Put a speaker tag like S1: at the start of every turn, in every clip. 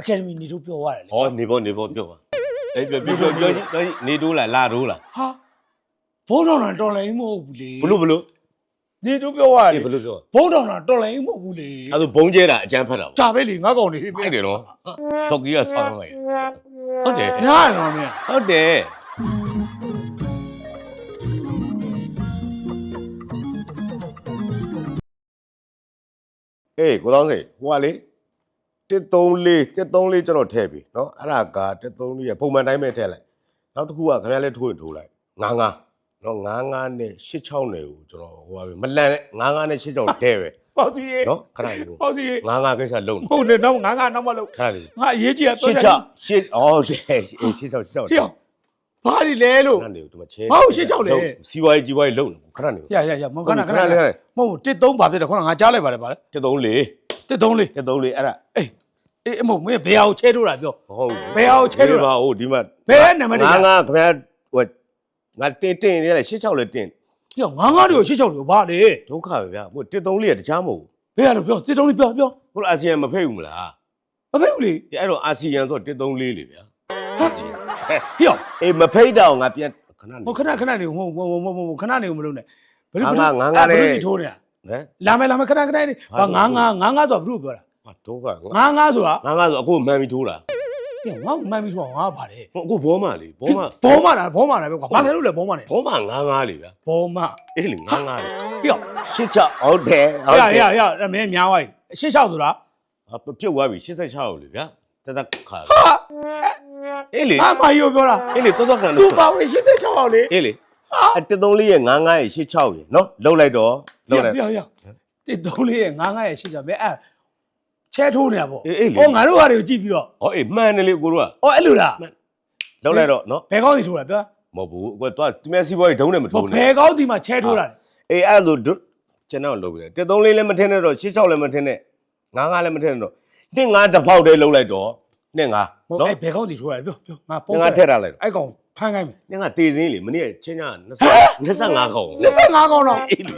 S1: အကယ်ဒမီနေတို့ပြောရတယ်လေ
S2: ဟောနေဖို့နေဖို့ပြောပါအေးပြောပြောပြောပြောကြီးပြောကြီးနေတိုးလားလာတိုးလား
S1: ဟာဘုံတော်တာတော်လိုင်းမဟုတ်ဘူးလေ
S2: ဘလို့ဘလို့
S1: နေတို့ပြောရတယ်
S2: အေးဘလို့ပြော
S1: ဘုံတော်တာတော်လိုင်းမဟုတ်ဘူးလေ
S2: အဲ့ဒါဘုံကျဲတာအကျန်းဖတ်တာ
S1: ကြာပဲလေငါကောင်နေပြီ
S2: ဟုတ်တယ်နော်တော့ကြီးကဆောင်းလိုက်ဟုတ်တယ်
S1: ညာရတော့မင်း
S2: ဟုတ်တယ်
S3: အေးကိုသောင်းစိတ်ဟိုကလေ 134 134ကျွန်တော်ထည့်ပြီเนาะအဲ့ဒါက134ရဲ့ပုံမှန်တိုင်းပဲထည့်လိုက်နောက်တစ်ခုကခင်ဗျားလည်းထိုးရင်ထိုးလိုက်99เนาะ99နဲ့86နဲ့ကိုကျွန်တော်ဟိုပါပြီမလန်နဲ့99နဲ့86ထည့်ပဲ
S1: ပေါ့စီရေ
S3: เนาะခဏလေးကို
S1: ပေါ့စီရေ
S3: 99ကိစ္စလုံး
S1: ဟုတ်တယ်တော့ငါငါနောက်မလို့
S3: ခဏလေး
S1: ငါအရေးကြီးတာ
S3: ရှစ်ချရှစ်အော်ရှစ်အေးရှစ်ချရှစ်ချ
S1: ဟေ့ဘာဒီလဲလို့
S3: ခဏလေးကိုဒီမှာချဲ
S1: ဘာလို့ရှစ်ချောက်လဲ
S3: စီဝိုင်းကြီးဝိုင်းလုံးခဏလေးကို
S1: ရရရမဟုတ်ခဏခဏ
S3: လေး
S1: လေးမဟုတ်တစ်သုံးပါဖြစ်တယ်ခေါင်းငါကြားလိုက်ပါတယ်ဗါလေ
S3: 134
S1: တစ်သုံးလေး
S3: 134အဲ့ဒါ
S1: အေး အေးအမဟုတ်မင်းဘယ်အောင်ချဲထိုးတာပြော
S3: ဟုတ်
S1: ဘယ်အောင်ချဲလို့လဲ
S3: ပါဟိုဒီမှာ
S1: ဘယ်နံပါတ်တွေလဲ
S3: ငါငါခင်ဗျာဟိုငါတင်တင်နေလေ86လည်းတင်
S1: ဟေ့ငါငါတို့ရှစ်ချောက်လို့ဘာလေ
S3: ဒုက္ခပဲဗျာဟို134လေးကတခြားမဟုတ်ဘူး
S1: ဘယ်ရလို့ပြောတစ်သုံးလေးပြောပြော
S3: ဟိုအာဆီယံမဖိတ်ဘူးမလား
S1: မဖိတ်ဘူးလေ
S3: အဲ့တော့အာဆီယံဆို134လေဗျာ
S1: ဟာဟေ့
S3: အေးမဖိတ်တော့ငါပြန်ခဏနေ
S1: ဟိုခဏခဏနေဟိုဟိုဟိုဟိုခဏနေမလို့နဲ့ဘယ်လို
S3: ငါငါငါ
S1: ဘယ်လို
S3: နဲ့
S1: ထိုးနေတာ
S3: ဟမ်
S1: လာမယ်လာမယ်ခဏခဏနေဟာငါငါငါငါဆိုဘလို့ပြောတာ
S3: ဟာဒုက္ခငါ
S1: ငါငါဆိုတာ
S3: ငါငါဆိုအခုမှန်ပြီးထိုးတာ
S1: ဟေ့ငါမှန်ပြီဆိုငါပါလေ
S3: ဟိုအခုဘောမလေးဘောမ
S1: ဘောမတာဘောမတာပဲကွာဘာလဲလို့လဲဘောမနေ
S3: ဘောမငါငါလေဗျာ
S1: ဘောမ
S3: အေးလေငါငါလေ
S1: ဟေ့
S3: ရှစ်ချဟုတ်တယ်ဟုတ်
S1: ဟေ့
S3: တယ်
S1: ဟေ့ဟေ့မင်းများသွားပြီရှစ်ချောက်ဆိုတာ
S3: ဟာပြုတ်သွားပြီ86ကိုလေဗျာတသက်ခါ
S1: ဟာ
S3: အေးလေ
S1: ငါမကြီးကိုပြောတာ
S3: အေးလေတော်တော်ခံ
S1: သူ
S3: လို့
S1: ပါဝင်86အောင်လေ
S3: အေးလေအ134ရဲ့99ရဲ့86ရဲ့နော်လှုပ်လိုက်တော့လှုပ်လိုက်
S1: ဟေ့ဟေ့တိသုံးလေးရဲ့ငါးငါးရဲ့ရှစ်ချောက်ပဲအဲ့ ချဲထိုးနေတာပေါ့
S3: အေးအေးလေ
S1: ဟောငါတို့ဟာတွေကိုကြည့်ပြီးတော့
S3: ဟောအေးမှန်တယ်လေကိုတို့က
S1: ဟောအဲ့လိုလား
S3: လှုပ်လိုက်တော့နော်
S1: ဘယ်ကောင်းစီထိုးတာပြော
S3: မဟုတ်ဘူးအခုတော့သူများစီးပွားရေးဒုံးနဲ့မ
S1: ဘ
S3: ထိုးနဲ့
S1: ယ်ကောင်းစီမှာချဲထိုးတာလဲ
S3: အေးအဲ့လိုဒုကျွန်တော်လုပ်ပြီတက်သုံးလေးလည်းမထင်းနဲ့တော့ရှစ်ချောက်လည်းမထင်းနဲ့ငါးငါးလည်းမထင်းနဲ့တော့နှစ်ငါးတစ်ဖောက်တည်းလှုပ်လိုက်တော့နှစ်ငါး
S1: ဟုတ်
S3: နော်
S1: အဲ့ဘယ်ကောင်းစီထိုးတာလဲပြောပြောငါပုံ
S3: နှစ်ငါးထည့်ထားလိုက်တော့
S1: အဲ့ကောင်ဖမ်းခိုင်းမယ်
S3: နှစ်ငါးတေစင်းလေမနေ့ကချင်းညာ25 25ခေါင်
S1: 25ကောင်းတော့
S3: အေးလေ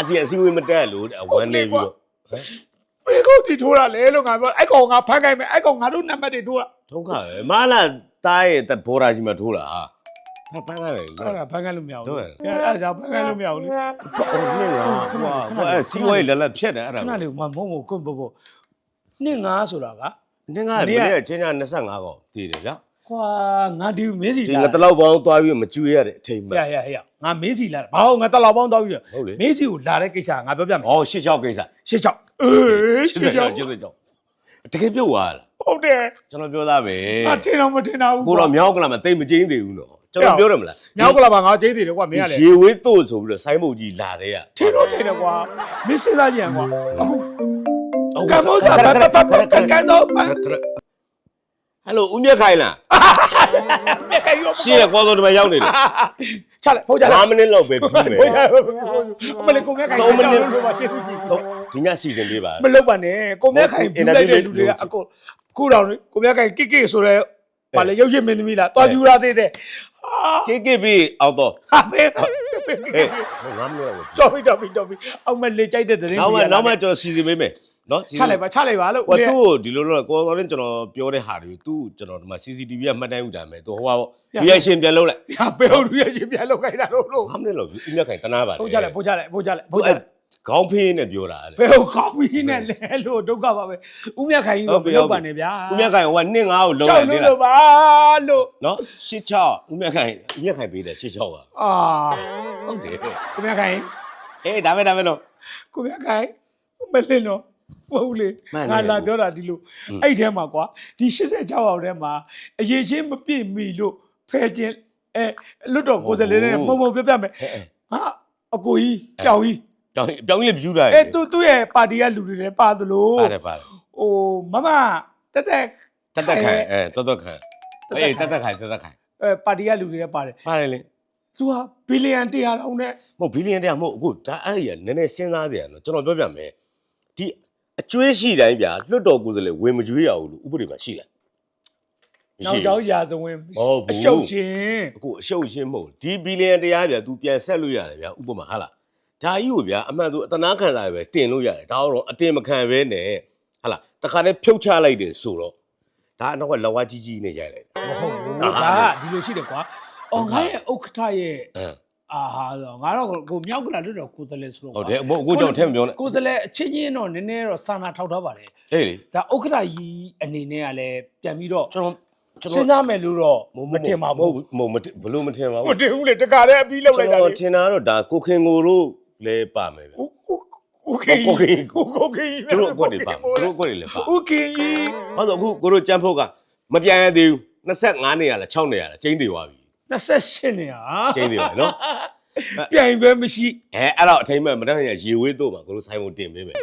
S3: အစီအစီဝေးမတက်လို့အဝမ်းနေပြီးတော့
S1: ဘယ်ကောင်းစီထိုးတာလဲလို့ငါပြောအဲ့ကောင်ငါဖမ်းခိုင်းမယ်အဲ့ကောင်ငါတို့နံပါတ်တွေထိုးတာ
S3: ဒုက္ခပဲမလာတားရဲ့တဘောရာကြီးမှာထိုးတာဟာဖမ်းရတယ်
S1: အဲ့
S3: နော်
S1: ဒါဖမ်းခိုင်းလို့မရ
S3: ဟုတ်
S1: ဘူး
S3: ရဲ့
S1: အဲ့ဒါကြောင့်ဖမ်းခိုင်းလို့မရဘူးလေ
S3: အော်နှစ်ငါး
S1: ခဏလေးခဏလေး
S3: အဲ့စီးပွားရေးလက်လက်ဖြတ်တယ်အဲ့ဒါ
S1: ခဏလေးမမုံမကွန်းပို့ပို့နှစ်ငါဆိုတာက
S3: နှစ်ငါးမနေ့ကချင်းညာ25ခေါင်တည်တယ်ဗျာ
S1: ကွာငါဒီမင်းစီ
S3: ဒီ
S1: လာ
S3: ငါတလောက်ပေါင်းသွားပြီးမကျွေးရတဲ့အချိန်မှာ
S1: ရရရငါမင်းစီလာဘာလို့ငါတက်လောက်ပေါင်းတော့ပြီ
S3: ဟုတ်လေ
S1: မင်းစီကိုလာတဲ့ကိစ္စငါပြောပြမယ်။
S3: အော်ရှစ်ချောက်ကိစ္စ
S1: ရှစ်ချောက်အေးရှစ်ချောက်
S3: ရှစ်ချောက်တကယ်ပြုတ်သွားလား
S1: ဟုတ်တယ်
S3: ကျွန်တော်ပြောသားပဲ
S1: ငါထင်တော့မထင်တာဘူး
S3: ကိုတော့မြောက်ကလာမသိမကျင်းသေးဘူးနော်ကျွန်တော်ပြောရမလား
S1: မြောက်ကလာပါငါကျေးသေးတယ်ကွာမင်းကလေ
S3: ရေဝေးတို့ဆိုပြီးတော့ဆိုင်းမုတ်ကြီးလာတဲ့က
S1: ထင်တော့ထင်တယ်ကွာမင်းစဉ်းစားကြည့်ရကွာအခု
S3: ဟုတ်
S1: ကမောကပတ်ပတ်ပတ်ကန်ကန်တော့ပတ်
S3: ဟယ်လိုဦးမြတ်ခိုင်လား
S1: မြက်ခိုင်ရော
S3: ရှင်းရကောတော့ဒီမှာရောက်နေတယ်
S1: ချလိုက်ဟုတ်ကြလား
S3: 5မိနစ်လောက်ပဲပြီးမယ်
S1: အမလေးကိုမြက်ခိုင်
S3: သုံးမိနစ်
S1: လို့ပါကျေးဇူးကြီး
S3: တော့ဒီညစီစဉ်လေးပါ
S1: မလုပ်ပါနဲ့ကိုမြက်ခိုင်ပြလိုက်တဲ့လူတွေကအခုခုတော့ကိုမြက်ခိုင်ကိကိဆိုရဲပါလေရုပ်ရှင်မင်းသမီးလားတော်ပြူရသေးတယ်ဟာ
S3: ကိကိပြီးအောက်တော့
S1: ဟာပဲ
S3: ဟေး5မိနစ်လောက်ပဲ
S1: တော်ပြီတော်ပြီတော်ပြီအောင်မလေးကြိုက်တဲ့သတင်း
S3: နောက်မှနောက်မှကျွန်တော်စီစဉ်ပေးမယ် နော်
S1: ချလိုက်ပါချလိုက်ပါလို့
S3: ဟိုသူ့ကိုဒီလိုလိုကိုတော်ရင်ကျွန်တော်ပြောတဲ့ဟာတွေသူ့ကျွန်တော်ဒီမှာ CCTV ကမှတ်တမ်းယူတာမယ်သူဟိုဟာပေါ့ reaction ပြန်လုပ်လိုက်
S1: ဟာဘယ်လိုရရှင်ပြန်လောက်ခိုင်းတာလို့လို့
S3: 5မိနစ်လောက်ဦးမြတ်ခိုင်တနာပါလေ
S1: ပို့ကြလိုက်ပို့ကြလိုက်ပို့ကြလိုက်
S3: သူ
S1: ပို့ကြ
S3: အဲ့
S1: လိုက်
S3: ခေါင်းဖေးနဲ့ပြောတာလေ
S1: ဘယ်ဟိုကောင်းပြီးနဲ့လဲလို့ဒုက္ခပါပဲဦးမြတ်ခိုင်ကြီးကမလုပ်ပါနဲ့ဗျာ
S3: ဦးမြတ်ခိုင်ဟိုက2 5ကိုလုံး
S1: ကြော
S3: လို
S1: က်
S3: က်သေးလား
S1: လို့လို့ပါလို့
S3: နော်86ဦးမြတ်ခိုင်ဦးမြတ်ခိုင်ပေးတယ်86ပါ
S1: အာ
S3: ဟုတ်တယ်
S1: ကိုမြတ်ခိုင်
S3: အေးဒါပဲဒါပဲနော်
S1: ကိုမြတ်ခိုင်မလင်းတော့မ ဟုတ်လေ
S3: မှန်တယ်
S1: ငါလာပြောတာဒီလို
S3: อืม
S1: အဲ့ထဲမှာကွာဒီ86အောင်ထဲမှာအရေးချင်းမပြည့်မီလို့ဖဲချင်းအဲလွတ်တော်ကိုယ်စားလှယ်နဲ့ပုံပုံပြပြမယ်
S3: ဟဲ့ဟဲ့
S1: ဟာအကိုကြီးကြောင်ကြီး
S3: တောင်းပြောင်းလေးပြူတာ
S1: အဲသူသူ့ရဲ့ပါတီကလူတွေလည်းပါသလို
S3: ပါတယ်ပါတယ်
S1: ဟိုမမတက်တက်
S3: တတ်တတ်ခိုင်အဲတော်တော်ခိုင်အေးတတ်တတ်ခိုင်တတ်တတ်ခိုင်
S1: အဲပါတီကလူတွေလည်းပါတယ်
S3: ပါတယ်လေ
S1: သူဟာဘီလီယံ100တောင်နဲ့
S3: မဟုတ်ဘီလီယံတရားမဟုတ်အခုဒါအဲ့ရနည်းနည်းစဉ်းစားစရာနော်ကျွန်တော်ပြောပြမယ်ဒီ အကျွေးရှိတိုင်းဗျာလွတ်တော်ကိုယ်စားလှယ်ဝင်မကျွေးရဘူးလို့ဥပဒေမှာရှိလား
S1: နောက်ကျောင်းရာဇဝင်
S3: မဟုတ်ဘူး
S1: အရှုပ်ရှင်
S3: အခုအရှုပ်ရှင်းမဟုတ်ဒီဘီလီယံတရားဗျာ तू ပြန်ဆက်လို့ရတယ်ဗျာဥပမာဟာလားဒါကြီးကိုဗျာအမှန်ဆိုအတနာခံစားရပဲတင်လို့ရတယ်ဒါတော့အတင်မခံပဲနဲ့ဟာလားတခါတည်းဖြုတ်ချလိုက်တယ်ဆိုတော့ဒါအနောက်ကလဝါကြီးကြီးနဲ့ရိုက်လိုက်တာ
S1: မဟုတ်ဘူး
S3: အာ
S1: ဒါကဒီလိုရှိတယ်ကွာအော်ငါရဲ့ဥက္ကဋ္ဌရဲ့
S3: အင်း
S1: အာဟာငါတော့ကိုမြောက်ကလာလွတ်တော့ကိုယ်တလဲဆိုတော့
S3: ဟုတ်တယ်အခုအခုကြောင့်ထည့်မပြောနဲ့
S1: ကိုယ်တလဲအချင်းချင်းတော့နည်းနည်းတော့စာနာထောက်ထားပါတယ်
S3: အေးလေ
S1: ဒါဥက္ကဋ္ဌကြီးအနေနဲ့ကလည်းပြန်ပြီးတော့
S3: ကျွန်တော်ကျွန်
S1: စဉ်း
S3: တော်
S1: စားမယ်လို့တော့မတင်ပါဘူး
S3: မဟုတ်မဘလို့မထင်ပါ
S1: မ
S3: ဘူး
S1: တင်ဘူးလေတခါတည်းအပြီးလောက်လိုက်တာ
S3: ကျွန်
S1: လေ
S3: တော်ထင်တာတော့ဒါကိုခင်ကိုတို့လည်းပါမယ်ဗျ
S1: โอเคโอเคโอเค
S3: သူတို့အကွက်တွေပါသူတို့အကွက်တွေလည်းပါ
S1: โอเค
S3: ဘာလို့အခုကိုတို့ကြမ်းဖို့ကမပြန်ရသေးဘူး25နေရလား6နေရလားကျင်းသေးသွားပြီ
S1: 28နေဟာ
S3: ကျင်းသေးပါနော်
S1: ပြိုင်ပဲမရှိ
S3: အဲအဲ့တော့အထိမ့်မဲ့မတတ်ရရေဝေးတော့မှာကိုတို့ဆိုင်မုံတင်ပေးမယ်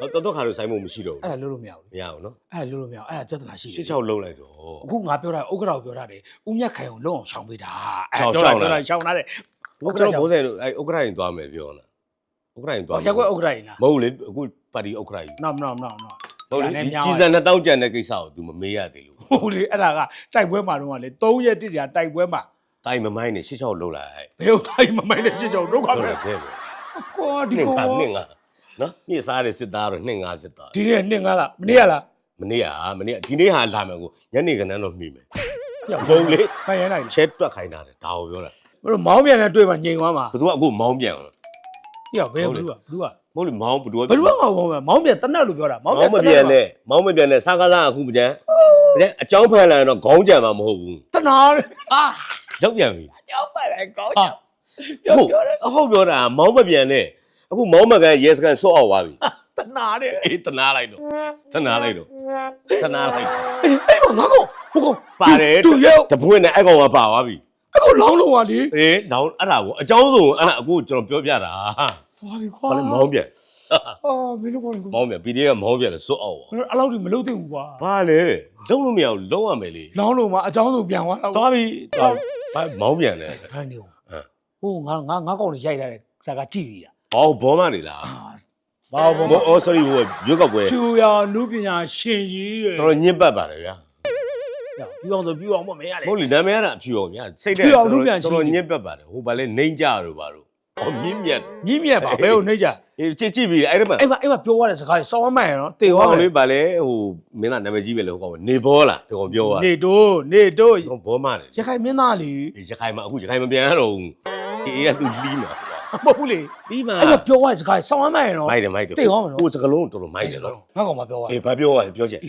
S3: ဟောတော်တော်ခါတို့ဆိုင်မုံမရှိတော့
S1: အဲ့
S3: ဘူး
S1: ဒါလို့လို့မရဘူး
S3: မရဘူးနော်
S1: အဲ့ဒါလို့လို့မရဘူးအဲ့ဒါပြဿနာရှိတယ်
S3: ရှစ်6လုံးလိုက်တော့
S1: အခုငါပြောတာဥက္ကဋ္ဌကိုပြောတာတယ်ဦးမြတ်ခိုင်အောင်လုံအောင်ရှောင်ပေးတာ
S3: ရှောင်
S1: ပြော
S3: ရှောင်လာ
S1: တာရှောင်လာတယ်
S3: ဘုကျွန်တော်ဘိုးဆိုင်တို့အဲဥက္ကရာရင်သွားမယ်ပြောလားဥက္ကရာရင်သွားမယ်
S1: ရက်ကွက်ဥက္ကဋ္ဌကြီးလား
S3: မဟုတ်လေအခုပါတီဥက္ကရာကြီး
S1: နော်နော်နော်နော်
S3: ဟုတ်လေ
S1: ဒါနဲ့
S3: ဒီ
S1: မြောက်
S3: ကြီးစံနှစ်တောင်းကြံတဲ့ကိစ္စကို तू မမေးရသေးလို့
S1: ဟုတ်လေအဲ့ဒါကတိုက်ပွဲမှာတော့ကလေ3ရက်တိကျတိုက်ပွဲမှာ
S3: တိုင်းမမိုင်းနဲ့ရှစ်6လုံးလိုက်
S1: ဘယ်ဟုတ်တိုင်းမမိုင်းတဲ့ချစ်ကြောင်ဒုက္ခ
S3: ဟုတ်
S1: ပဲ
S3: တယ်ခဲ့ပဲ
S1: ကွာဒီ
S3: နှစ်
S1: ကောင်
S3: ငါနှစ်ငါနော်မြင့်စားတဲ့စစ်သားတော့နှစ်ငါစစ်သား
S1: ဒီနေ့နှစ်ငါလားမနေ့ကလား
S3: မနေ့ကမနေ့ကဒီနေ့ဟာလာမယ်ကိုညနေကနန်းတော့မှီမယ်
S1: ရောက်
S3: ဘုံလေ
S1: ခိုင်ရနိုင်
S3: ချဲတွက်ခိုင်းတာတယ်ဒါကိုပြောတာ
S1: ဘယ်လိုမောင်းပြန်တဲ့တွေ့မှငြိမ်သွားမှာ
S3: ဘသူကအခုမောင်းပြန်လား
S1: ရောက်ဘယ်ဘူးကဘယ်ဘူးက
S3: မဟုတ်လေမောင်းဘသူက
S1: ဘယ်သူကမောင်းမောင်းမောင်းပြန်တနတ်လို့ပြောတာမောင်း
S3: မောင်းမ
S1: ပြန်
S3: ပြန်နဲ့မောင်းမပြန်နဲ့စားကားစားအခုမကြမ်းမကြမ်းအကြောင်းဖန်လာရင်တော့ခေါင်းကြံမှာမဟုတ်ဘူး
S1: တနာတယ်အာ
S3: ရောက်ပြန်ပြီ
S1: ကြောက်ပါလေကောင်း
S3: ဟာ
S1: ပြော
S3: ဟုတ်
S1: ပြောတယ်
S3: အဟုတ်ပြောတာမောင်းမပြန်နဲ့အခုမောင်းမကန်ရဲစကန်ဆော့အောင်သွားပြီ
S1: တနာတယ်
S3: အေးတနာလိုက်တော့တနာလိုက်တော့တနာလိုက်တော့
S1: အေးအဲ့မှာငါကောဟိုကောင်
S3: ပါတယ်
S1: သူရဲ့
S3: တပွင့်နဲ့အဲ့ကောင်ကပါသွားပြီ
S1: အခုလောင်းလုံးပါလေ
S3: အေးတော့အဲ့ဒါကိုအကြောင်းဆုံးအဲ့ဒါအခုကျွန်တော်ပြောပြတာ
S1: သွားပြီခွာ
S3: ဘာလဲမောင်းပြန်
S1: အာမင်းတို့ကောင်ကို
S3: မောင်းပြန် PDF ကမောင်းပြန်လဲဆော့အောင်
S1: အဲ့လောက်ဒီမလုပ်သင့်ဘူးကွာ
S3: ဘာလဲလုံးလို့မရဘူးလုံးရမယ်လေ
S1: လောင်းလုံးမှာအကြောင်းဆုံးပြန်သွားတာ
S3: သွားပြီသွားပြီဘာမောင်းပြန်လဲ
S1: ဖမ်းနေဦး
S3: ဟမ်
S1: ဟိုငါငါငါကောင်တွေရိုက်လာတဲ့ဇာကကြည့်ပြီလား
S3: ဟောဘောမနေလား
S1: အာဘာဘော
S3: ဘောအော် sorry ဟိုရွက်ကောက်ပွဲ
S1: ဖြူရနုပညာရှင်ကြီးရဲ့
S3: တော်တော်ညစ်ပတ်ပါတယ်ဗျာ
S1: ပြအောင်ဆိုပြအောင်မမရလေ
S3: မဟုတ်လေနာမည်ကတော့အဖြူအောင်ဗျာစိတ်
S1: ဖြူအောင်လုပ်ပြန်ရှိ
S3: တော်တော်ညစ်ပတ်ပါတယ်ဟိုဘာလဲနှိမ့်ကြတို့ပါတို့ ဟောမြင့်မြတ်
S1: မြင့်မြတ်ပါဘယ်ကိုနှိမ့်ကြ
S3: အေးကြည့်ကြည့်ပြီးအဲ့ဒီမှာ
S1: အဲ့မှာအဲ့မှာပြောရတဲ့စကားစောင်းမမှန်ရနော်တေသွား
S3: ဟော
S1: မယ်
S3: လေးဘာလဲဟိုမင်းသားနာမည်ကြီးပဲလေဟိုကောင်နေဘောလားဒီကောင်ပြောတာ
S1: နေတိုးနေတိုး
S3: ဟောဘောမတယ်
S1: ရခိုင်မင်းသားလေ
S3: အေးရခိုင်မှာအခုရခိုင်မပြန်ရတော့ဘူးအေးကသူလီးမှာ
S1: မဟုတ်ဘူးလေ
S3: လီးမှာ
S1: အဲ့မှာပြောရတဲ့စကားစောင်းမမှန်ရနော်
S3: မိုက်တယ်မိုက်တယ်
S1: တေသွားမယ်နော်
S3: ကိုစကလုံးတော်တော်မိုက်တယ်နော်
S1: ငါကောင်မပြောရ
S3: အေးဘာပြောရလဲပြောချက်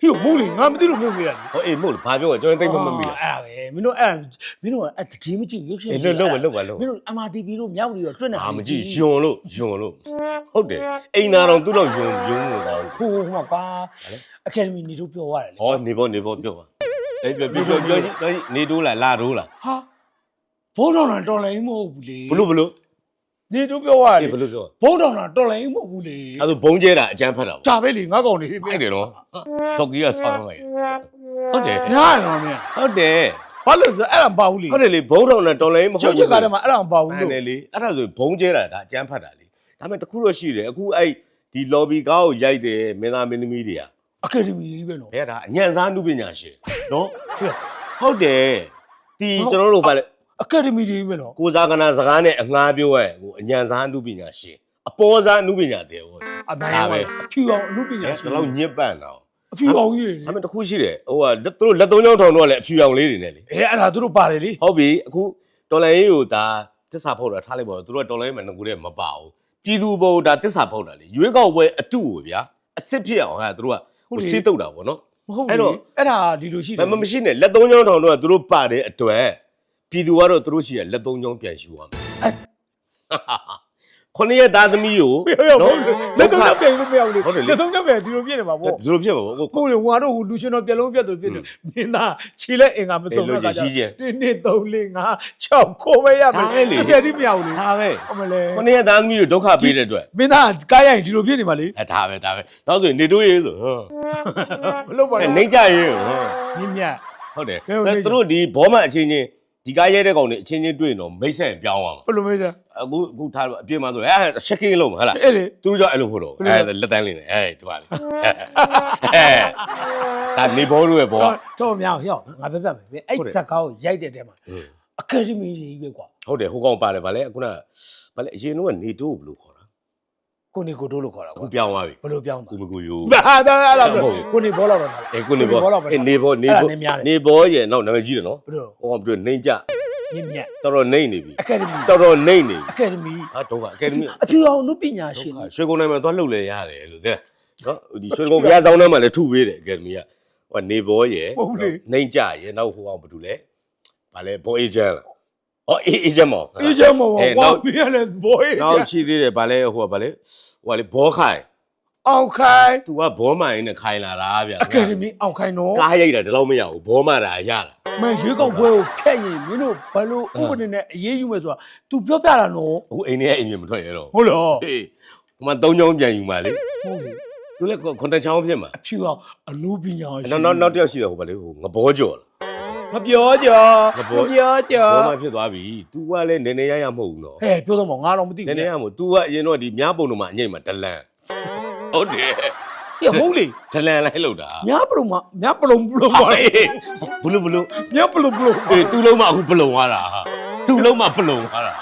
S1: ဟိုမဟုတ်လေငါမသိလို့မျိုးမေးရတယ်
S3: ဟောအေးမဟုတ်ဘာပြောရကျွန်တော်တိတ်မမမိလား
S1: အဲ့ဒါပဲမင်းတို့အဲ့မင်းတို့အဲ့တတိမကြည့်ရုပ်ရှင်
S3: အေးလွတ်လွတ်ပါလွတ်ပါလွတ်
S1: မင်းတို့ MRTV တို့မြောက်ပြီးတော့တွတ်နေ
S3: အာမကြည့်ယွန်လို့ယွန်လို့ဟုတ်တယ်အိမ်နာတော်သူ့တော့ယွန်ယွန်လို့ကောင်း
S1: ဟိုဟိုမှာကွာအကယ်ဒမီနေတို့ပြောရတယ်လေ
S3: ဟောနေဘောနေဘောပြောပါအေးပြောပြောပြောပြောကြည့်ပြောကြည့်နေတိုးလားလာတိုးလား
S1: ဟာဘိုးတော်တော်တော်လိုင်းမဟုတ်ဘူးလေ
S3: ဘလို့ဘလို့
S1: နေတို့ပြောရတယ်
S3: အေးဘလို့ပြော
S1: ဘိုးတော်တော်တော်လိုင်းမဟုတ်ဘူးလေ
S3: အဲ့ဒါဘုံကျဲတာအကျန်းဖတ်တာ
S1: ကြာပဲလေငါကောင်နေ
S3: မိုက်တယ်နော်ဒေါက်ကီကဆောင်းလိုက်ဟုတ်တယ်
S1: ညာရတော့မင်း
S3: ဟုတ်တယ်
S1: ဘာလို့လဲအဲ့ဒါမပါဘူးလေ
S3: ဟုတ်တယ်လေဘုံတော်နဲ့တော်လိုင်းမဟုတ်
S1: ချုပ်ချက်ကတည်းကအဲ့ဒါမပါဘူး
S3: အဲ့
S1: လို့
S3: လေလေအဲ့ဒါဆိုဘုံကျဲတာဒါအကျန်းဖတ်တာလေဒါပေမဲ့တခုတော့ရှိတယ်အခုအဲ့ဒီ lobby ကားကိုရိုက်တယ်မင်းသားမင်းသမီးတွေက
S1: အကယ်ဒမီကြီးပဲနော်
S3: ဘယ်ကဒါအညံစားနုပညာရှင်နော်ဟုတ်တယ်ဒီကျွန်တော်တို့ဗာလေ
S1: အကယ်ဒမီကြီးပဲနော်
S3: ကိုစားကနာစကားနဲ့အငှားပြောရဲဟိုအညံစားနုပညာရှင်အပေါ်စားနုပညာတဲ့ဟော
S1: အနိုင်ရောအဖြူအောင်အမှုပညာ
S3: အဲ
S1: ရှင်
S3: ဒါတော့ညစ်ပန့်တော့
S1: အဖြူအောင်ကြီး
S3: ဒါပေမဲ့တခုရှိတယ်ဟိုကသူတို့လက်သုံးချောင်းထောင်တော့လည်းအဖြူရောင်လေးတွေနဲ့လေ
S1: အဲအဲ့ဒါသူတို့ပါတယ်လေ
S3: ဟုတ်ပြီအခုတော်လိုင်းရေးကိုဒါတစ္ဆာဖောက်တာထားလိုက်ပါတော့သူတို့ကတော်လိုင်းမှာငကူတဲ့မပါဘူးပြည်သူဘုံဒါတစ္ဆာဖောက်တာလေရွေးကောက်ပွဲအတုကိုဗျာအစ်စ်ဖြစ်အောင်ဟာသူတို့ကဟိုစီးတုတ်တာပေါ့နော်
S1: မဟုတ်
S3: အဲ့
S1: ဘူး
S3: တော့
S1: အဲ့ဒါဒီလိုရှိတ
S3: မ
S1: ယ်
S3: မမရှိနဲ့လက်သုံးချောင်းထောင်တော့ကသူတို့ပါတဲ့အတွက် ပြည်သူကတော့သူတို့ရှိရလက်သုံးချောင်းပြန်ယူရမယ်ခုနှစ်ရက်သားသမီးကို
S1: ဟုတ်ဟုတ်လက်တော့ပြန်လို့မရဘူးလေ
S3: ဟုတ်တယ်လေ
S1: လက်တော့ပြန်ဒီလိုပြည့်နေမှာပေါ့
S3: ဘယ်လိုဖြစ်မှာပေါ့ကို
S1: ကိုယ်လေဟွာတော့ဟိုလူရှင်တော်ပြက်လုံးပြက်သူပြည့်တယ်မင်းသားခြေလက်အင်္ဂါမစုံတဲ့ခါကျ
S3: အေးလို့ကြီးကြီး
S1: တင်းနှစ်3 4 5 6ကိုပဲရမယ်
S3: ဒါပဲလေ
S1: တစ်ဆယ်တိမရဘူးလေ
S3: ဒါပဲ
S1: ဟုတ်မလဲ
S3: ခုနှစ်ရက်သားသမီးကိုဒုက္ခပေးတဲ့အတွက်
S1: မင်းသားကားရရင်ဒီလိုပြည့်နေမှာလေ
S3: အဲဒါပဲဒါပဲနောက်ဆိုရင်နေတိုးရေးဆိုဟမ်
S1: မလုပ်ပါ
S3: အဲ
S1: နဲ့
S3: နေကြရေးဟမ်
S1: မြင့်မြတ်
S3: ဟုတ်တယ်
S1: ကဲဟုတ်နေကြ
S3: သူတို့ဒီဘောမအချင်းချင်း ဒီကားရဲတဲ့ကောင်တွေအချင်းချင်းတွေ့ရင်တော့မိတ်ဆက်ပြောင်းသွားမှာ
S1: ဘယ်လိုမဲစား
S3: အခုအခုထားတော့အပြည့်မှဆိုအဲရှက်ကင်းလုံးဟဟလား
S1: အဲ့လေ
S3: သူတို့ကြောင့်အဲ့လိုဖို့တော့
S1: ဘယ်လို
S3: အဲလက်တန်းလေးနဲ့အဲဒီပါလေအဲဒါနေဘောတို့ရဲ့ဘော
S1: တော့တော့မြောက်ဟေ့ငါပြပြမယ်ဗျအဲ့
S3: ဟုတ်တယ်
S1: ဇက်ကားကိုရိုက်တဲ့တဲမှာအကယ်ဒမီကြီးပဲကွာ
S3: ဟုတ်တယ်ဟိုကောင်ပါတယ်ဗာလဲအခုနဗာလဲအရင်တော့ကနေတိုးဘလို့ခေါ်တာ
S1: ကိုနေကိုတိုးလို့ခေါ်တာ
S3: အခု
S1: ကွာ
S3: ပြောင်းသွားပြီ
S1: ဘယ်လိုပြောင်းတာ
S3: ကိုမကိုယို
S1: ဟာဒါအဲ့ဒါ
S3: ဟုတ်ပြီ
S1: ကိုနေဘောလောက်တော့
S3: အေးကိုနေဘော
S1: လောက်ပဲ
S3: အေးနေဘောနေ
S1: အဲ့ဒါ
S3: ဘော
S1: နည်းများတယ်
S3: နေဘောရဲ့နောက်နာမည်ကြီးတယ်နော်
S1: ဘယ်လို
S3: ဟောပြီးနှိမ့်ကြ
S1: မြင့်မြတ်
S3: တော်တော်နှိမ့်နေပြီ
S1: အကယ်ဒမီ
S3: တော်တော်နှိမ့်နေပြီ
S1: အကယ်ဒမီ
S3: ဟာတော့ကအကယ်ဒမီ
S1: အဖြူအောင်နုပညာရှင်
S3: ရွှေကုန်းနိုင်မှာသွားလှုပ်လဲရတယ်လို့တဲ့နော်ဒီရွှေကုန်းဘုရားဆောင်ထဲမှာလည်းထုပေးတယ်အကယ်ဒမီကဟိုကနေဘောရဲ့နှိမ့်ကြရဲ့နောက်ဟိုအောင်ဘာလို့လဲဗာလဲဘောအေဂျင့်လား အော်အေအေဂျင့်မော်
S1: အေးချမ်းမော်
S3: အေး
S1: ကွာ
S3: နောက်
S1: မင်းကလည်းဘောအေး
S3: နောက်ရှိသေးတယ်ဗာလဲဟိုကဗာလဲဟိုကလေဘောခိုင်
S1: အောင်ခိုင်
S3: तू ကဘောမိုင်နဲ့ခိုင်လာတာဗျာ
S1: အကယ်ဒမီအောင်ခိုင်နော်
S3: ကားရိုက်တာဒီလောက်မရဘူးဘောမတာရတာ
S1: မန်ရွေးကောက်ပွဲကိုခက်ရင်မင်းတို့ဘယ်လိုဥပဒေနဲ့အရေးယူမယ်ဆိုတာ तू ပြောပြတာနော်
S3: အခုအိမ်ထဲအိမ်မြင်မထွက်ရတော့
S1: ဟုတ်လား
S3: ဟေးဟိုမှာသုံးချောင်းပြန်ယူมาလေ
S1: ဟုတ်လေ
S3: သူလည်းခွန်တချောင်းဖြစ်မှာ
S1: အဖြူအောင်အနုပညာရှင်
S3: နောက်နောက်နောက်တစ်ယောက်ရှိတယ်ဟိုဗာလေဟိုငဘောကြော်လား
S1: မပြောကြော
S3: မပြော
S1: မပြောကြော
S3: ဘောမဖြစ်သွားပြီ तू ကလည်းနည်းနည်းရရမဟုတ်ဘူးနော်
S1: ဟဲ့ပြောတော့မငါတော့မသိ
S3: န
S1: ဘူး
S3: ည်းနည်းရမဟုတ် तू ကအရင်တော့ဒီမြားပုံတော်မှာအငိမ့်မှာဒလန်ဟုတ်တယ်
S1: ဟဲ့ဟုတ်လေ
S3: ဒလန်လိုက်လို့တာ
S1: ညာပလုံမညာပလုံပလုံပါလေ
S3: ဘလူးဘလူး
S1: ညာပလုံပလုံ
S3: အေး तू လုံးမအခုပလုံသွားတာဟာ तू လုံးမပလုံသွားတာ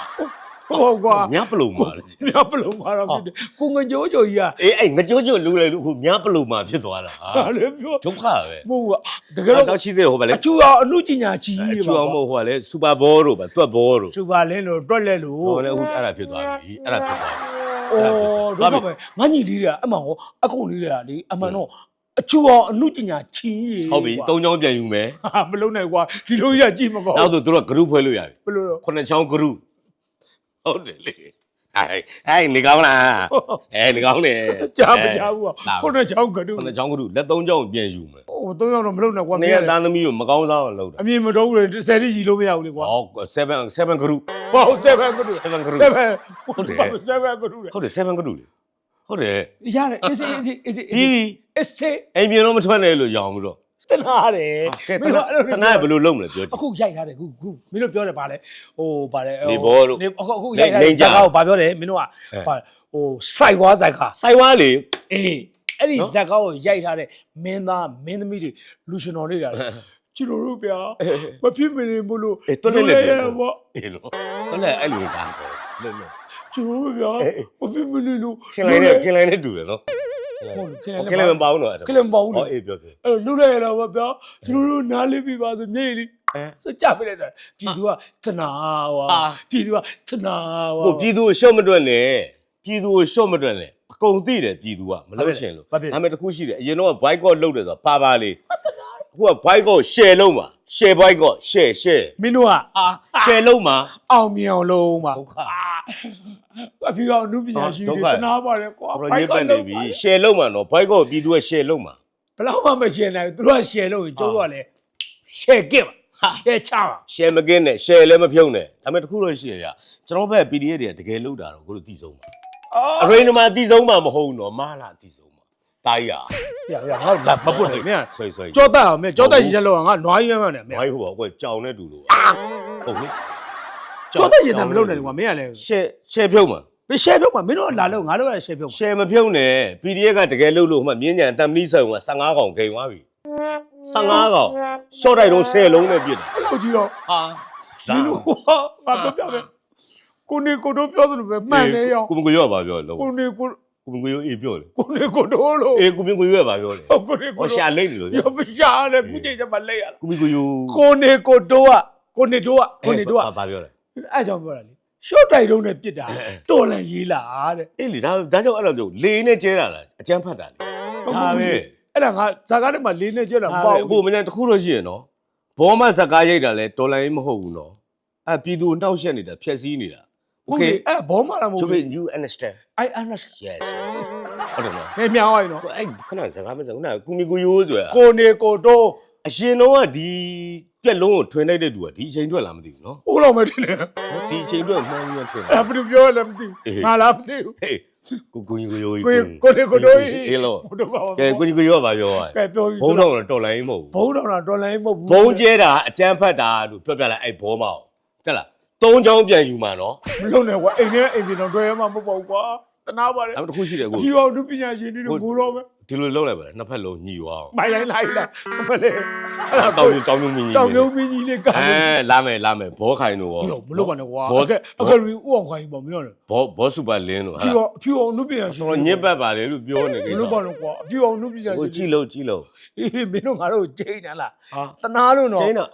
S1: ဟုတ်ကွာ
S3: မြားပလုံမှာလေ
S1: ညာပလုံပါတော့ဖြစ်တယ်ကိုငကြိုးကြိုကြီးက
S3: အေးအဲ့ငကြိုးကြိုလူလေလူအခုမြားပလုံမှာဖြစ်သွားတာဟာ
S1: ဟာလေပြော
S3: ဒုက္ခပဲ
S1: မဟုတ်ကတကယ်တော့
S3: တော့ရှိသေးတယ်ဟိုဗာလေ
S1: အချူအောင်အနုပညာကြီး
S3: အ
S1: တွေ
S3: ချူအောင်မဟုတ်ဟိုကလေစူပါဘောတို့ဗာတွက်ဘောတို့
S1: စူပါလင်းလို့တွက်လဲလို့
S3: ဟိုလည်းအခုအဲ့ဒါဖြစ်သွားပြီအဲ့ဒါဖြစ်သွားပြီ
S1: အော်တော့ပဲငါညီလေးတွေကအမှန်ဟောအကုန်လေးတွေကလေအမှန်တော့အချူအောင်အနုပညာကြီးရေ
S3: ဟုတ်ပြီသုံးချောင်းပြန်ယူမယ်
S1: ဟာမလုံးနိုင်ကွာဒီလိုရကြည့်မကော
S3: နောက်ဆိုသူတို့က group ဖွဲ့လို့ရပြီ
S1: ဘယ်လိုလဲ
S3: ခုနှစ်ချောင်း group ဟုတ်တယ်လေအဲ့အဲ့နေကောင်းလားအဲ့နေကောင်းတယ်
S1: ကြားမကြားဘူးကွာခုနှစ်ချောင်းကတူ
S3: ခုနှစ်ချောင်း group လက်သုံးချောင်းပြန်ယူမယ်
S1: ဟိုသုံးယောက်တော့မလုံးနိုင်ကွာ
S3: နေရသားသမီးကိုမကောင်းစားအောင်လုပ်တာ
S1: အမြင်မတော်ဘူးလေဆယ်တိကြီးလို့မရဘူးလေကွာ
S3: ဟော7 7 group
S1: ဟုတ်7ကတူ
S3: 7 group
S1: 7
S3: ဟုတ်တယ်
S1: 7ကတူလေ
S3: ဟုတ်တယ်7 group လေဟုတ်တယ်
S1: ရတယ်အေးစေးအေးစေးအေးစေး
S3: ပြီးပြီ
S1: အေးစေး
S3: အိမ်ပြင်တော့မထွက်နဲ့လို့ရောင်းပြီးတော့
S1: တနာတယ်
S3: ကဲတနာတနာဘယ်လိုလုပ်မလဲပြောကြည့်
S1: အခုရိုက်ထားတယ်ခုခုမင်းတို့ပြောတယ်ဗာလဲဟိုဗာလဲ
S3: နေဘောတို့
S1: နေအခုအခုရိုက်ထား
S3: နေ
S1: တယ်
S3: ကြ
S1: ဇာတ်ကားကိုဗာပြောတယ်မင်းတို့က
S3: အဲ
S1: ဗာဟိုစိုက်ွားစိုက်ကား
S3: စိုက်ဝါးလေ
S1: အေးအဲ့ဒီ
S3: နော်
S1: ဇာတ်ကားကိုရိုက်ထားတဲ့မင်းသားမင်းသမီးတွေလူရှင်တော်နေတာလေကျွန်တော်တို့ဗျာမဖြစ်မနေဘလို့
S3: အေးတွန်းလက်လက်
S1: ရ
S3: တွေ
S1: ရပေါ့
S3: အေးလို့တော့လည်းအဲ့လိုတာပေါ့လို့လို့
S1: ကျွန်တော်တို့ဗျာ
S3: အေး
S1: မဖြစ်မနေလို့
S3: ခင်လိုက်နဲ့ခင်လိုက်နဲ့တူတယ်နော်
S1: ဟုတ်လို့ခင်
S3: ခင်
S1: လို
S3: လိုက်က်မပေါင်းတော့
S1: ခင်လိုက်မပေါဘူးလေ
S3: ဟောအေးပြောပြော
S1: အဲ့လိုလုပ်လိုက်ရတာပေါ့ဗျာကျွန်တော်တို့နားလေးပြပါဆိုမြေကြီး
S3: အဲ
S1: စကြပြလိုက်တာပြည်သူကသနာဝါ
S3: ဟာ
S1: ပြည်သူကသနာဝါ
S3: ကိုပြည်သူကိုရှော့မတွက်နဲ့ပြည်သူကိုရှော့မတွက်နဲ့အကုန်သိတယ်ပြည်သူကမလုပ်ရှင်လို့
S1: ဘာဖြစ်လဲ
S3: ဒါပေမဲ့တစ်ခုရှိတယ်အရင်တော့ boycott လုပ်တယ်ဆိုတာပါပါလေးအခုက boycott share လုပ်မှာ share boycott share share
S1: မင်းတို့က
S3: အာ share လုပ်မှာ
S1: အောင်မြင်အောင်လုပ်မှာ
S3: ဒုက္ခ
S1: အဖေကအမှုပညာရှိ
S3: ဒု
S1: တွေ
S3: က္ခ
S1: သနာပါတယ်ကွာ
S3: ဘရောရေးပတ်နေပြီ share လုပ်မှာနော် boycott ပြည်သူက share လုပ်မှာ
S1: ဘယ်တော့မှမရှယ်နိုင်ဘူးသူတို့ကရှယ်လို့ရင်ကျိုးတော့ကလည်းရှယ်ကစ်ပါရှယ်ချပါ
S3: share မကင်းနဲ့ share လည်းမဖြုံးနဲ့ဒါပေမဲ့တစ်ခုတော့ရှိရရကျွန်တော်ဘက် PDF တွေကတကယ်လုပ်တာတော့ကိုတို့သိဆုံးပါ
S1: အော်
S3: အရိနမှာသိဆုံးမှာမဟုတ်ဘူးနော်မားလားသိဆုံးမှာတားရ
S1: ရရငါတို့လာမပွတ်နဲ့မင်းက
S3: ဆွေဆွေ
S1: ကြောတက်အောင်မင်းကြောတက်ရင်ချက်လို့ငါနွားရွမ်းမှန်းနဲ့မင်း
S3: မိုင်းဟိုပါကွကြောင်နဲ့တူလို့ဟုတ်လေ
S1: ကြောတက်ရင်တည်းမလုပ်နိုင်ဘူးကွာမင်းကလည်း
S3: ရှယ်ရှယ်ဖြုံးမှာ
S1: ဘယ်ရှယ်ပြုတ်မှာမင်းတို့ကလာလို့ငါတို့ကလည်းရှယ်ပြုတ်မှာ
S3: ရှယ်မဖြုံးနဲ့ PDF ကတကယ်လုပ်လို့ဟိုမှာမြင်းညံတမ်မလီဆောင်က15កောင်ဂိမ်းသွားပြီ15កောင်ရှော့တိုက်တော့10လုံးနဲ့ပြစ်တာ
S1: အဲ့လိုကြီးတော့
S3: ဟာ
S1: မင်းတို့ဟာငါတို့ပြောတယ်ကိုနေကိုတို့ပြောသလိုပဲမှန်တယ်ရော
S3: ကိုမကိုရောပါပြောလို့
S1: ကိုနေကို
S3: ကိုမကိုရောအေးပြောလေ
S1: ကိုနေကိုတို့လို့
S3: အေးကိုမကိုရောပါပြောလေ
S1: ဟုတ်ကိုနေကို
S3: ဟောရှာလိမ့်နေလို့
S1: ရောမရှာနဲ့ခုချိန်ချက်မှလက်ရလား
S3: ကိုမကိုရော
S1: ကိုနေကိုတို့ကကိုနေတို့ကကိုနေတို့က
S3: ပါပြောလေ
S1: အဲ့ကြောင့်ပြောတာလေရှော့တိုက်တုံးနဲ့ပြစ်တာတော်လန်ရေးလားတဲ့
S3: အေးလေဒါဒါကြောင့်အဲ့လိုမျိုးလေနဲ့ကျဲတာလားအကျန်းဖတ်တာလေဒါပဲ
S1: အဲ့ဒါငါဇာကားထဲမှာလေးနဲ့ကျက်တာမ
S3: ဒါ
S1: ပေါ့
S3: ပဲအခု
S1: ဘူး
S3: မညာတစ်ခုတော့ရှိရနော်ဘောမဇက်ကားရိုက်တာလဲတော်လိုင်းမဟုတ်ဘူးနော်အဲပြည်သူနှောက်ရှက်နေတာဖြက်စီးနေတာ
S1: ဟုတ်ကဲ့အဲ့ဘောမလာမဟုတ်
S3: so
S1: ဘူး
S3: you understand
S1: I understand
S3: yes ဟုတ်တယ်နော်
S1: နေမြောင်းလိုက်နော်
S3: အဲ့ခဏစကားမစခုနကကူမီကူယိုးဆိုတာ
S1: ကိုနေကိုတို့
S3: အရှင်တော့ကဒီပြက်လုံးကိုထွင်လိုက်တဲ့သူကဒီအချိန်အတွက်လားမသိဘူးနော်
S1: ဟိုတော့မတင်နဲ့
S3: ဒီအချိန်အတွက်မှန်းပြီးထွင်
S1: အဲ့ဘယ်လိုပြောရလဲမသိ
S3: အေး
S1: ဘူးငါလားမသိဘူး
S3: ဟေးကူကူကူယိုး
S1: ကိုကိုနေကိုတို့
S3: အေးလို့
S1: ဟိုတော့ပါ
S3: ကဲကူကူယိုးကပါပြောရ
S1: ကဲပြောပြီး
S3: ဘုံတော့တော်လိုင်းမဟုတ်ဘူး
S1: ဘုံတော့တော့တော်လိုင်းမဟုတ်ဘူး
S3: ဘုံကျဲတာအကျန်းဖတ်တာလို့ပြောပြလိုက်အဲ့ဘောမောက်တက်လားသုံးချောင်းပြန်ယူမှာနော်
S1: မလုံးနဲ့ကွာအိမ်ထဲအိမ်ပြင်တော့တွေ့ရမှာမဟုတ်ပါဘူးကွာတနာပါတယ်
S3: အဲ့တစ်ခုရှိတယ်
S1: အ
S3: ကို
S1: ဖြူအောင်လူပညာရှင်တွေငိုတော့ပဲ
S3: ဒီလိုလုပ်လိုက်ပါလေနှစ်ဖက်လုံးညီသွားအောင်
S1: မိုင်လိုက်လိုက်လာမလေး
S3: တောင်းတောင်းမြုံမြင်းကြီး
S1: တောင်မြုံမင်းကြီးလေးက
S3: အဲလာမယ်လာမယ်ဘောခိုင်တို့ရော
S1: ပြောမလို့ပါနဲ့ကွာ
S3: ဘော
S1: အကဲအကဲရီဥအောင်ခိုင်းပေါ့မင်းရတယ်
S3: ဘောဘောစူပါလင်းတို့
S1: ဖြူအောင်ဖြူအောင်နုပညာရှင်
S3: တော်တော်ညစ်ပတ်ပါလေလို့ပြောနေ
S1: မ
S3: ကိစ္စ
S1: လို့ပါနဲ့ကွာအဖြူအောင်နုပညာရှင်
S3: ကိုကြည့်လို့ကြည့်လို့
S1: အေးမင်းတို့ငါတို့ကျိန်းတယ်လား
S3: ဟာ
S1: တနာလို့နော်
S3: ကျင်းတာ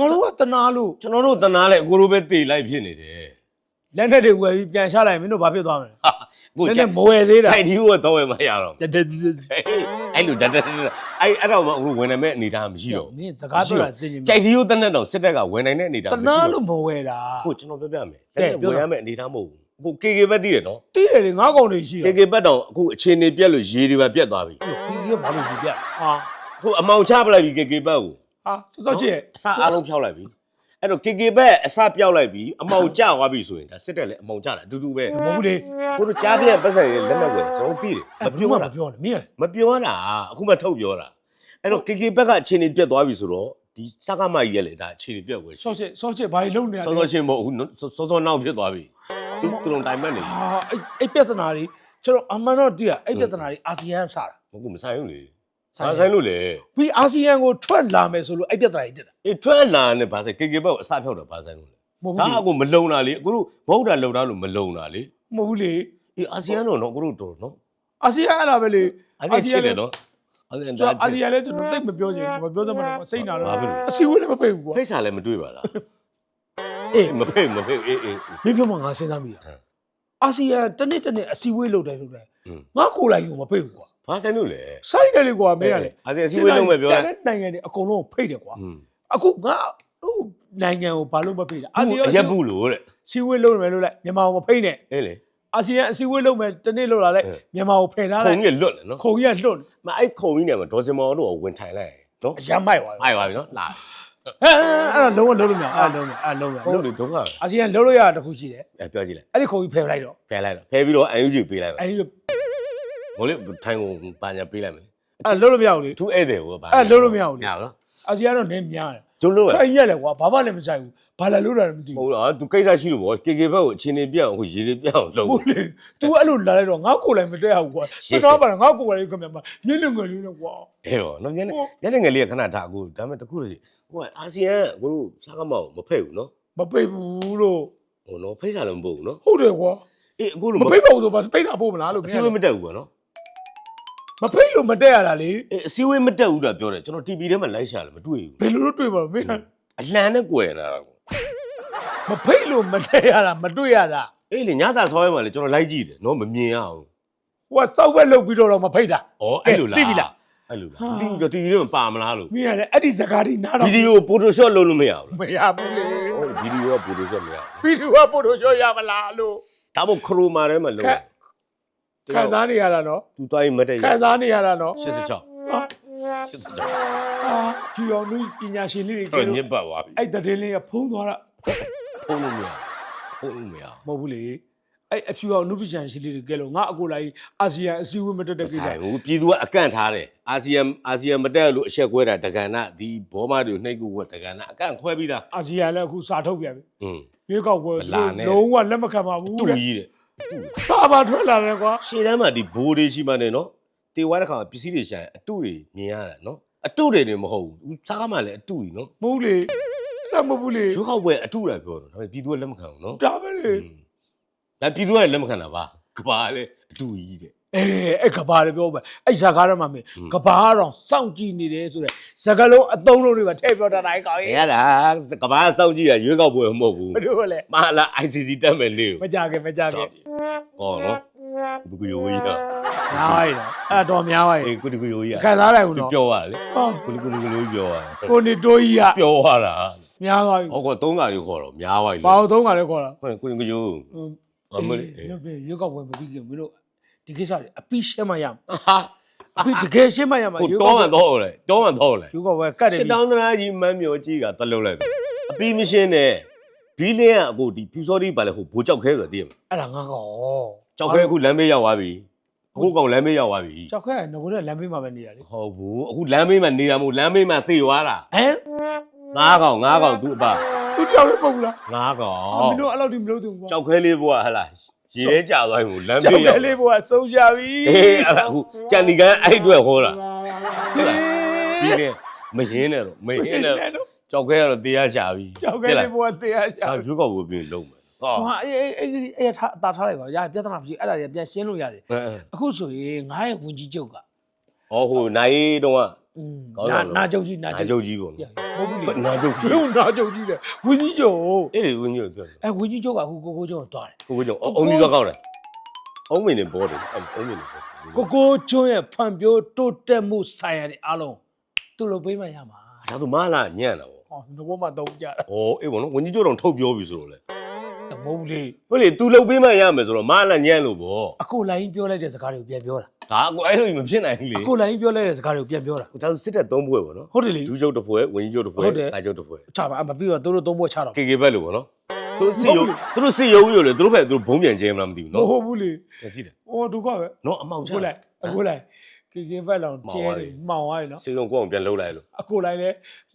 S1: ငါတို့ကတနာလို့
S3: ကျွန်တော်တို့တနာလဲအကိုလိုပဲတေလိုက်ဖြစ်နေတယ်
S1: လက်နဲ့တွေဝယ်ပြီးပြန်ချလိုက်မင်းတို့ဘာဖြစ်သွားမလဲ
S3: ဟာ ကို
S1: လက်
S3: ကြို
S1: နဲ့
S3: က်
S1: မဝယ်သေးတာ
S3: ထိုက်ဒီကိုတော့ဝယ်မရတော့
S1: တက်တက်တက်
S3: အဲ့လိုတက်တက်အဲ့အဲ့တော့မှအခုဝင်နိုင်မဲ့အနေထားမရှိတော့
S1: မင်းစကားပြောတာကြင်ကြင်
S3: ကြိုက်ဒီကိုတက်နဲ့တော့စစ်တပ်ကဝင်နိုင်တဲ့အနေထား
S1: တ
S3: မရှိ
S1: နာ
S3: တော့
S1: လို့မဝယ်တာ
S3: ကိုကျွန်တော်ပြောပြမယ်
S1: ကဲ
S3: အဲ့
S1: ပြော
S3: ဝင်
S1: တာ
S3: ရမယ့်အနေထားမဟုတ်ဘူးကို KK ဘက်တည်တယ်နော်
S1: တိတယ်လေငါးကောင်တွေရှိ
S3: KK ဘက်တော့အခုအခြေအနေပြက်လို့ရေတွေပဲပြက်သွားပြီ
S1: ဒီကဘာလို့ဒီပြ
S3: ဟာအခုအမောင်ချပလိုက်ပြီ KK ဘက်ကို
S1: ဟာစောစောချစ်
S3: အစအားလုံးဖျောက်လိုက်ပြီ အဲ့တော့ KK ဘက်အစပြောက်လိုက်ပြီအမောင်ကျသွားပြီဆိုရင်ဒါစစ်တက်လည်းအမောင်ကျတာအတူတူပဲ
S1: မဟုတ်ဘူးလေ
S3: ကိုတို့ကြားပြက်ပတ်စံရဲ့လက်နဲ့ဝင်ကျွန်တော်သိတယ်မ
S1: မ
S3: ပြော
S1: ပြော
S3: တာ
S1: မပြောနဲ့မင်းရ
S3: မပြောတာအခုမှထုတ်ပြောတာအဲ့တော့ KK ဘက်ကအခြေအနေပြက်သွားပြီဆိုတော့ဒီစကားမကြီးရဲ့လေဒါအခြေအနေပြက်ဝယ်ရှိ
S1: စောချစ်စောချစ်ဘာလို့လုံနေရလဲ
S3: စောစောချင်းမဟုတ်ဘူးစောစောနောက်ဖြစ်သွားပြီသူသူတို့တိုင်မက်နေ
S1: ဟာအဲ့အဲ့ပြဿနာတွေကျွန်တော်အမှန်တော့တည်ရအဲ့ပြဿနာတွေအာဆီယံစတာ
S3: ဟုတ်ကူမဆိုင်ဘူးလေ
S1: ဆိုင်
S3: ဘာဆိုင်လို့လဲ
S1: ပြီးအာဆီယံကိုထွက်လာမယ်ဆိုလို့အဲ့ပြဿနာတွေတက်တာ
S3: အေးထွက်လာနဲ့ဘာဆိုင် KK ဘက်ကိုအစဖြောက်တာဘာဆိုင်လို့လဲ
S1: မဟုတ်
S3: ဒါ
S1: ဘူး
S3: အခုမလုံတာလေအခုတို့မဟုတ်တာလုံတာလို့မလုံတာလေ
S1: မဟုတ်ဘူးလေ
S3: အေးအာဆီယံတော့နော်အခုတို့တော်နော်
S1: အာဆီယံအဲ့ဒါပဲလေ
S3: အာဆီယံချစ်တယ်နော်အာဆီယံ
S1: ကျွန်
S3: ဒါ
S1: တော်အာဆီယံလည်းကျွန်တော်တိတ်မပြောချင်ဘူးမပြောသမှတော့စိတ်နာတော့
S3: ဘာဖြစ်လို့
S1: အစီအဝေးလည်းမပိတ်ဘူးကွာ
S3: ဖိတ်စာလည်းမတွေ့ပါလား
S1: အေး
S3: မဖိတ်မဖိတ်အေးအေး
S1: မင်းပြောမှငါစဉ်းစားမိတာ
S3: ဟမ်
S1: အာဆီယံတစ်နေ့တစ်နေ့အစီအဝေးလုပ်တယ်လုပ်တယ်
S3: อืม
S1: ငါကိုယ်လိုက်ရုံမဖိတ်ဘူးကွာ
S3: ဘာဆိုင်လို့လဲ
S1: စိုက်တယ်လေကွာမင်းရလေ
S3: အာဆီယံစီဝေးလုံးပဲပြောလိုက်
S1: တဲ့နိုင်ငံတွေအကုန်လုံးဖိတ်တယ်ကွာ
S3: อืม
S1: အခုငါဟိုနိုင်ငံကိုဘာလို့မဖိတ်တာအာဆီယံ
S3: အရက်ဘူးလို့တဲ့
S1: စီဝေးလုပ်မယ်လို့လိုက်မြန်မာကိုမဖိတ်နဲ့
S3: အေးလေ
S1: အာဆီယံအစီအဝေးလုပ်မယ်တစ်နေ့လုပ်လာလိုက်
S3: ဟဲ့
S1: မြန်မာကိုဖယ်ထား
S3: ခုံ
S1: လိုက်
S3: ကြီးလွတ်တယ်နော်
S1: ခုံကြီးကလွတ်
S3: မအဲ့ခုံကြီးနဲ့မဒေါ်စင်မော်တို့ကဝင်ထိုင်လိုက်နော်
S1: အရမ်းမိုက်သွားပြီ
S3: အိုက်ပါပြီနော်လာ
S1: ဟဲ့အဲ့ဒါလုံးဝလုံးလို့မရအဲ့ဒါလုံးဝအဲ့ဒါလုံးဝ
S3: ဟုတ်တယ်ဒုက္ခ
S1: အာဆီယံလုံးလို့ရတာတစ်ခုရှိတယ်
S3: အဲပြောကြည့်လိုက်
S1: အဲ့ဒီခုံကြီးဖယ်လိုက်တော့
S3: ဖယ်လိုက်တော့ဖယ်ပြီးတော့ UNG ပေးလိုက်ပါ
S1: အဲ့ဒီ
S3: ဟိုလေထိုင်ကိုပါညာပေးလိုက်မယ်
S1: အဲ့လုံးလို့မရဘူးလေ
S3: သူဧည့်သည်ကိုပါ
S1: အဲ့လုံးလို့မရဘူးလေ
S3: ညာနော်
S1: အာဆီယံတော့နင်းများတယ်
S3: ကျုံလို့
S1: ထိုင်ရက်လေကွာဘာမှလည်းမဆိုင်ဘူးဘာလဲလို့တာလည်းမသိ
S3: ဟို
S1: ဘူး
S3: တော့သူကိစ္စရှိလို့ဗော KK ဘက်ကိုအချင်းနေပြအောင်ဟိုရေလေးပြအောင်လုပ်
S1: ဟုတ်လေ तू အဲ့လိုလာလိုက်တော့ငါကိုယ်လည်းမတက်ရဘူးကွာကျွန်တော်ကပါငါကိုယ်လည်းခင်ဗျာညနေငယ်လေးနဲ့ကွာ
S3: အဲဗောနော်ညနေညနေငယ်လေးကခဏထားအခုဒါပေမဲ့တခုလို့ရှိဟိုကအာဆီယံကကိုတို့စားကမောက်မဖက်ဘူးနော်
S1: မပိတ်ဘူးလို့
S3: ဟိုနော်ဖိတ်စားလည်းမပို့ဘူးနော်
S1: ဟုတ်တယ်ကွာ
S3: အေးအခုလို
S1: မပိတ်ပါဘူးဆိုပါပိတ်တာပို့မလားလို့
S3: အစည်းအဝေးမတက်ဘူးဗောနော်
S1: မပိတ်လို့မတက်ရတာလေ
S3: အေးအစည်းအဝေးမတက်ဘူးတာပြောတယ်ကျွန်တော် TV ထဲမှာလိုက်ရှာတယ်မတွေ့ဘူး
S1: ဘယ်လိုလုပ်တွေ့ပါမင်း
S3: အလံနဲ့ကွယ်နေတာကွာ
S1: မဖိတ်လို့မတက်ရတာမတွေ့ရတာ
S3: အေးလေညစာဆောင်းရဲမှာလေကျွန်တော်လိုက်ကြည့်တယ်နော်မမြင်ရအောင်
S1: ဟိုကစောက်ဘက်လုတ်ပြီးတော့တော့မဖိတ်တာ
S3: ဩအဲ့လိုလား
S1: သိပြီလား
S3: အဲ့လိုလား
S1: ဟာ
S3: ဒီတော့ TV ထဲမှာပါမလားလို့
S1: မင်းကလည်းအဲ့ဒီစကားဒီနားတော့
S3: ဗီဒီယို Photoshop လုပ်လို့မရဘူး
S1: မရဘူးလေ
S3: ဟုတ်ဗီဒီယိုက Photoshop မရဘူး
S1: ဗီဒီယိုကပို့လို့ရရမလားလို့
S3: ဒါမို့ခရိုမာထဲမှာလုပ်
S1: ခက်ခံစားနေရတာနော်
S3: သူတိုင်းမတက်ရ
S1: ခံစားနေရတာနော်
S3: 86
S1: ဟာ
S3: 86
S1: အာဖြူအောင်လူပညာရှင်လေးတွေ
S3: တော့
S1: က
S3: ညစ်ပတ်သွားပြီ
S1: အဲ့တည်င်းလေးကဖုံးသွားတာ
S3: ဖုံးလို့မရဖုံးလို့မရ
S1: မဟုတ်ဘူးလေအဲ့အဖြူအောင်လူပညာရှင်လေးတွေကဲလို့ငါအကိုလိုက်အာဆီယံအစည်းအဝေးမတက်တဲ့ကိစ္စ
S3: ဆိုင်ဘူးပြည်သူကအကန့်ထားတယ်အာဆီယံအာဆီယံမတက်လို့အချက်ခွဲတာတက္ကနာဒီဘောမတွေနှိပ်ကူကတက္ကနာအကန့်ခွဲပြီးသား
S1: အာဆီယံလည်းအခုစာထုတ်ပြန်ပြီ
S3: อืม
S1: ရွေးကောက်ပွဲ
S3: မလာနဲ့
S1: လုံးဝလက်မခံပါဘူး
S3: တူ
S1: တဲ့
S3: ကြီးတဲ့
S1: စာပါထွက်လာတယ်ကွာ
S3: ရှေ့တန်းမှာဒီဘိုးတွေရှိမှနေနော်တေဝါတဲ့ခါပစ္စည်းတွေရှာရင်အတုတွေမြင်ရတာနော်အတုတွေနေမဟုတ်ဘူးစားကမှလည်းအတုကြီးနော်
S1: မဟုတ်လေလက်မဟုတ်လေ
S3: ရွေးကောက်ပွဲအတုတာပြောတော့ဒါပေမဲ့ပြည်သူကလက်မခံဘူးနော်
S1: ဒါပဲလေ
S3: อืมဒါပြည်သူကလည်းလက်မခံတာပါကဘာလဲအတူကြီးတဲ့
S1: အေးအဲ့ကဘာလေပြောမယ်အဲ့ဇာကားတော့မှမင်း
S3: อืม
S1: ကဘာတော့စောင့်ကြည့်နေတယ်ဆိုတဲ့ဇကလုံးအသုံးလုံးတွေပါထည့်ပြောတာတိုင်းကောင်း။ရဲ့
S3: ရတာကဘာစောင့်ကြည့်ရရွေးကောက်ပွဲမဟုတ်ဘူး
S1: ဘယ်လိုလဲ။
S3: မဟာလာ ICC တက်မယ်လေ
S1: မကြခင်မကြခင်။
S3: ဟောနော်။ဘူးကူယိုကြီးက
S1: များပါရဲ့အဲ့တော့များပါရဲ့
S3: အေးကူတူကူယိုကြီးက
S1: ခံစားလိုက်ဘူး
S3: သူ
S1: နော်
S3: ပြောရလေ
S1: ဟော။
S3: ကူတူကူတူကူယိုကြီးပြောရ
S1: ကိုနေတိုးကြီးက။
S3: ပြောရတာ
S1: များသွားပြီ။
S3: ဟောကောသုံးကားလေးခေါ်တော့များသွားပြီ
S1: ဘာလို့သုံးကလည်းခေါ်တာ။
S3: ဟုတ်ကူတူကူယို
S1: ဟွန်း
S3: အမလေး
S1: ရုပ်ပြရုပ်ကောက်ပွဲမပြီးခင်မင်းတို့ ဒီကိစ္စတွေအပိရှင်းမရမ
S3: ဟာ
S1: အပိတကယ်ရှင်းမရမ
S3: ကိုတော့မှတော့လေ။တော့မှတော့လေ
S1: ရုပ်ကောက်ပွဲကတ်တယ်
S3: စစ်တောင်းသနာကြီးမန်းမြော်ကြီးကတလုံးလိုက်ပြီ။အပီမရှင်းနဲ့ဘီလင်းကအခုဒီဖြူစောဒီပါလေဟိုဘိုးကြောက်ခဲဆိုတာသိရမလား
S1: အဲ့ဒါငါကော။
S3: ကြောက်ခဲအခုလမ်းမေးရောက်သွားပြီ။အခုကောင်လမ်းမေးရောက်သွားပြီ။
S1: ကြောက်ခဲကငကိုတဲ့လမ်းဘေးမှာပဲနေရလေ
S3: ဟုတ်ဘူးအခုလမ်းမေးမှာနေတာမဟုတ်လမ်းမေးမှာသေသွားတာ
S1: ဟမ်
S3: ငါးကောင်ငါးကောင်သူ့အပ
S1: သူတယောက်လေးပုတ်ဘူးလား
S3: ငါးကောင်
S1: မင်းတို့အဲ့လောက်ဒီမလို့သူကွာ
S3: ကြောက်ခဲလေးဘွားဟလာ ရေထဲကြာသွားပြီမို့လမ်း
S1: ကြော
S3: မေး
S1: က်
S3: ရောက်
S1: ခဲလေးဘိုးကဆုံးရှာပြီ
S3: အေးအဲ့ဒါအခုကြံဒီကန်အဲ့အတွက်ဟောတာဟုတ်လားပြီးရင်မရင်းနဲ့တော့မရင်းနဲ့တော့ကြောက်ခဲရတော့တရားချပြီ
S1: ကြောက်ခဲ့တဲ့ဘဝတရားရှာ
S3: ဒါရွေးကောက်ပွဲပြင်လုံးမယ်ဟော
S1: ဟိုဟာအေးအေးအေးအေးထားအသာထားလိုက်ပါရပြဿနာဖြစ်အဲ့ဒါတွေပြန်ရှင်းလို့ရတယ်
S3: အဲ
S1: အခုဆိုရင်ငါရဲ့ဝင်ကြီးချုပ်က
S3: ဟောဟိုနိုင်တော့က
S1: อืม
S3: ကောင်း
S1: နာ
S3: တယ်လို့
S1: နာချုပ်ကြီးနာ
S3: နာ
S1: ချုပ်
S3: ချုပ်ကြီးပေါ့
S1: ကြီး
S3: နော်
S1: ဟုတ်ဘူးလေ
S3: နာချုပ်ကြီး
S1: ဘယ်နာချုပ်ကြီးလဲဝင်ကြီးချုပ်
S3: အဲ့ဒီဝင်းကြီးကိုပြောတယ်
S1: အဲဝင်ကြီးချုပ်ကအခုကိုကိုချုပ်ကိုတွားတယ်
S3: ကိုကိုကြောင့်အုံးကြီးသွားကောက်တယ်အုံးမင်းနေဘောတယ်အုံးမင်းနေဘော
S1: ကိုကိုကျွန်းရဲ့ဖန်ပြိုးတိုးတက်မှုဆိုင်ရာတွေအားလုံးသူ့လိုပေးမှရမှာ
S3: ဒါဆိုမလာညံ့တာပေါ့
S1: ဟောငဘောမှတော့ကြတာ
S3: ။ဩအေးဘောနော်ဝင်းကြီးကျော်တော်ထုတ်ပြောပြီဆိုတော့လေ
S1: မဟုတ်ဘူးလေ
S3: ။ဟုတ်လေ तू လုတ်ပေးမှရမယ်ဆိုတော့မလာညံ့လို့ပေါ့
S1: အခုလိုင်းပြောလိုက်တဲ့စကားတွေကိုပြန်ပြောတာ ။
S3: ဒါကအဲ့လိုမဖြစ်နိုင်ဘူးလေ
S1: အခုလိုင်းပြောလိုက်တဲ့စကားတွေကိုပြန်ပြောတာ။
S3: ဒါဆိုစစ်တဲ့သုံးဘွဲပေါ့နော်
S1: ဟုတ်တယ်လေ။
S3: ဒူးကျုပ်တစ်ဖွဲဝင်းကြီးကျော်တစ်ဖွဲ
S1: ဟုတ်တယ်
S3: အာကျုပ်တစ်ဖွဲ
S1: ချပါအမပြီးတော့သူတို့သုံးဘွက်ချတော့။
S3: KK ဘက်လို့ပေါ့နော်။သူစီယုံသူတို့စီယုံရလေသူတို့ဖက်သူတို့ဘုံပြန်ကျဲမလားမသိဘူး
S1: မ
S3: နော်
S1: ဟုတ်ဘူးလေ။
S3: ကြည့်တယ်
S1: ဟောဒုက္ခပဲ။
S3: နော်အမောင်ချ
S1: အခုလိုက်အခုလိုက်ကေကေဖက်လောင်ကျဲတယ်မှောင်သွားပြီနော်
S3: စီယုံကိုအောင်ပြန်လှုပ်လိုက်လို့
S1: အခုလိုက်လဲ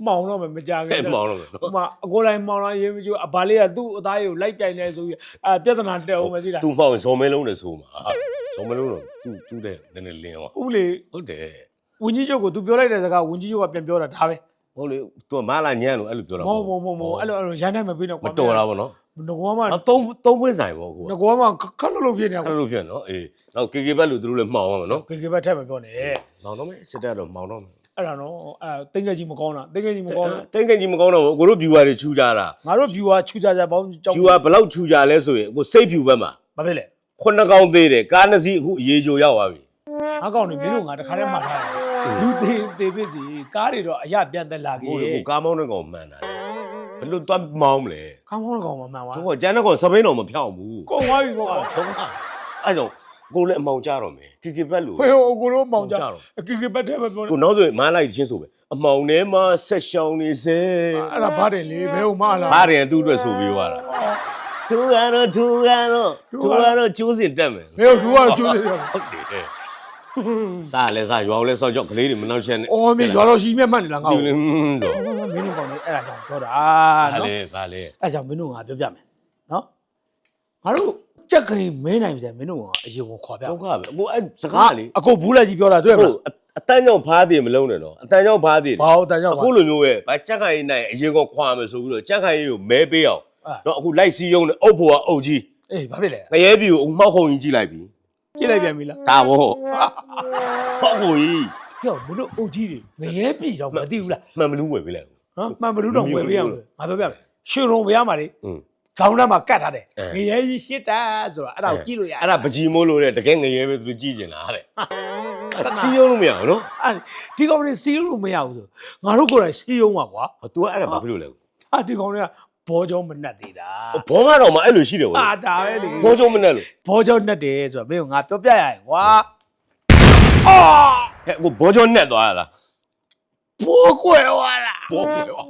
S1: မှောင်တော့မှမကြ။ခဲ့
S3: အဲ့
S1: ဘူး
S3: မောင်တော့မယ်နော်
S1: ဟိုမှာအကိုလိုက်မှောင်လာရေးမကျူအဘာလေးကသူ့အသားရကိုလိုက်ပြိုင်နေဆိုပြီးအဲပြဿနာတက်အောင်မသိလား။
S3: तू မောင်ဇော်မဲလုံးနဲ့ဆိုမှာ။ ဇော်မဲလုံးတော့ तू သူ့တဲ့နည်းနည်းလင်းသွား
S1: ဟုတ်လေ။
S3: ဟုတ်တယ်
S1: ဝင်းကြီးချုပ်ကိုသူပြောလိုက်တဲ့စကားဝင်းကြီးချုပ်ကပြန်ပြောတာဒါပဲ။
S3: ဟုတ်လေ तू မလာညံ့လို့အဲ့လိုပြောတာ
S1: မဟုတ်ဘူးမဟုတ်ဘူးအဲ့လိုအဲ့လိုရန်နိုင်မပေးတော့
S3: မတော်တာပေါ့နော်
S1: ငကောမှ။
S3: အသုံးသုံးပွဲဆိုင်ပေါ့ကိုက
S1: ငကောမှခက်လို့လို့ဖြစ်နေ
S3: အဲ့
S1: ကော
S3: လိုဖြစ်နော်အေးနောက် KK ဘက်လို့သူတို့လည်းမှောင်ရမှာနော်
S1: ကေကေဘက်ထက်မပြောနဲ့
S3: မောင်တော့မယ်စစ်တပ်တော့မောင်တော့မယ်
S1: အဲ့ဒါနော်အဲတင်းငယ်ကြီးမကောင်းတာတင်းငယ်ကြီးမကောင်းတာ
S3: တိတ်ခင်ကြီးမကောင်းတော့ဘူးကိုတို့ viewer တွေချူကြတာ
S1: ငါတို့ viewer ချူကြကြပေါင်းကြောင်း
S3: viewer ဘယ်လောက်ချူကြလဲဆိုရင်ကိုစိတ် view ဘက်မှာ
S1: ဘာဖြစ်လဲ
S3: ခုနှစ်ကောင်သေးတယ်ကားနှစ်စီးအခုအရေးကြိုရောက်သွားပြီ
S1: ငါကောင်းနေမင်းတို့ငါတခါတည်းမှတ်ထားတယ်လူသေးသေးဖြစ်စီကားတွေတော့အရပြန်သက်လာကြီး
S3: ဟိုကိုကားမောင်းတဲ့ကောင်မှန်တာလေဘယ်လိုတွတ်မောင်းမလဲ
S1: ကောင်းကောင်းကောင်မှမှန်သွား
S3: တို့ကကျန်တဲ့ကောင်စပိန်တော်မဖြောင်းဘူး
S1: ကုန်သွားပြီပေါ့
S3: တော့အဲ့ကြောင့်ကိုလည်းအမောင်ကြတော့မယ် KK ဘက်လို့
S1: ဖေဟိုကိုတို့မောင်ကြ
S3: တော့
S1: ကေကေဘက်ထဲပဲပြောနေ
S3: ကိုနောက်ဆိုရင်မားလိုက်ချင်းဆိုပဲအမောင်ထဲမှာဆက်ရှောင်းနေစေ
S1: အဲ့ဒါဘာတယ်လေဘယ်ဟိုမှလား
S3: ဘာတယ်သူ့အတွက်ဆိုပြီးသွားတာ သူကတော့သူကတော့သူကတော့ကျိုးစင်တက်မယ်
S1: ဘယ်ဟိုသူကကျိုးနေတယ်
S3: ဟုတ်တယ်စားလဲစားရွာလဲစောက်ကြောက်ကလေးတွေမနှောက်ရှက်နဲ့
S1: အော်မြေရွာတော်ရှိမြတ်မှတ်နေလားငါ့
S3: ဒီ
S1: ကို
S3: လေဟင်းဆို
S1: မင်းတို့ကောင်းနေအဲ့ဒါကြောင့်ပြောတာ
S3: ဗာ
S1: နော်
S3: လေဗာလေ
S1: အဲ့ကြောင့်မင်းတို့ငါပြောပြမယ်နော်ငါတို့ကြက်ခိန်မင်းနိုင်ပြန်မင်းတို့ကအရင်ကခေါ်ပြ
S3: ဒုက္ခပဲအခုအဲ့စကားလေ
S1: အခုဘူးလက်ကြီးပြောတာတွေ့မ
S3: ဟုတ်အတန်းကြောင့်ဖားသေးမလုံးနဲ့နော်အတန်းကြောင့်ဖားသေး
S1: လားဘာလို့တန်ကြောက်
S3: အခုလိုမျိုးပဲဗာကြက်ခိုင်နိုင်အရင်ကခွာမယ်ဆိုပြီးတော့ကြက်ခိုင်ကိုမဲပေးအောင် နော်အခုလိုက်စီးယုံနဲ့အုပ်ဖို့ကအုပ်ကြီး
S1: အေးဘာဖြစ်လဲ
S3: ငရဲပြီကိုမှောက်ခုံကြီးကြည့်လိုက်ပြီ
S1: ကြည့်လိုက်ပြန်ပြီလား
S3: ဒါဘောဟောက်ကိုကြီး
S1: ပြောမလို့အုတ်ကြီးတွေငရဲပြီတော့မသိဘူးလား
S3: မှန်မလူးဝယ်ပေးလိုက်
S1: ဟမ်မှန်ဘလူးတော့ဝယ်ပေးရအောင်ငါပြောပြမယ်ရွှေရုံဘုရားမှာလေ
S3: อืม
S1: ခေါင်းထဲမှာကတ်ထားတယ်
S3: အဲ
S1: ငရဲကြီးရှစ်တာဆိုတာအဲ့ဒါကိုကြည့်လို့ရ
S3: အဲ့ဒါပကြီးမိုးလို့တဲ့တကယ်ငရဲပဲသူတို့ကြည့်ကျင်တာတဲ့စီးယုံလို့မရဘူးနော်
S1: အဲ့ဒီကောင်တွေစီးလို့မရဘူးဆိုငါတို့ကိုယ်တိုင်စီးရုံးပါကွာ
S3: သူကအဲ့ဒါဘာဖြစ်လို့လဲ
S1: ဟာဒီကောင်တွေက ဘောကြောမနှက်သေးတာ
S3: ဘောမတော်မှာအဲ့လိုရှိတယ်ဗော
S1: ဟာဒါပဲလေ
S3: ဘောကျုံမနဲ့လို့
S1: ဘောကြောနှက်တယ်ဆိုတာမင်းကငါပြောပြရရင်ကွာအာ
S3: ဟဲ့ကိုဘောကျုံနဲ့သွားရလား
S1: ဘောကွယ်သွားတာ
S3: ဘောကွယ်သွား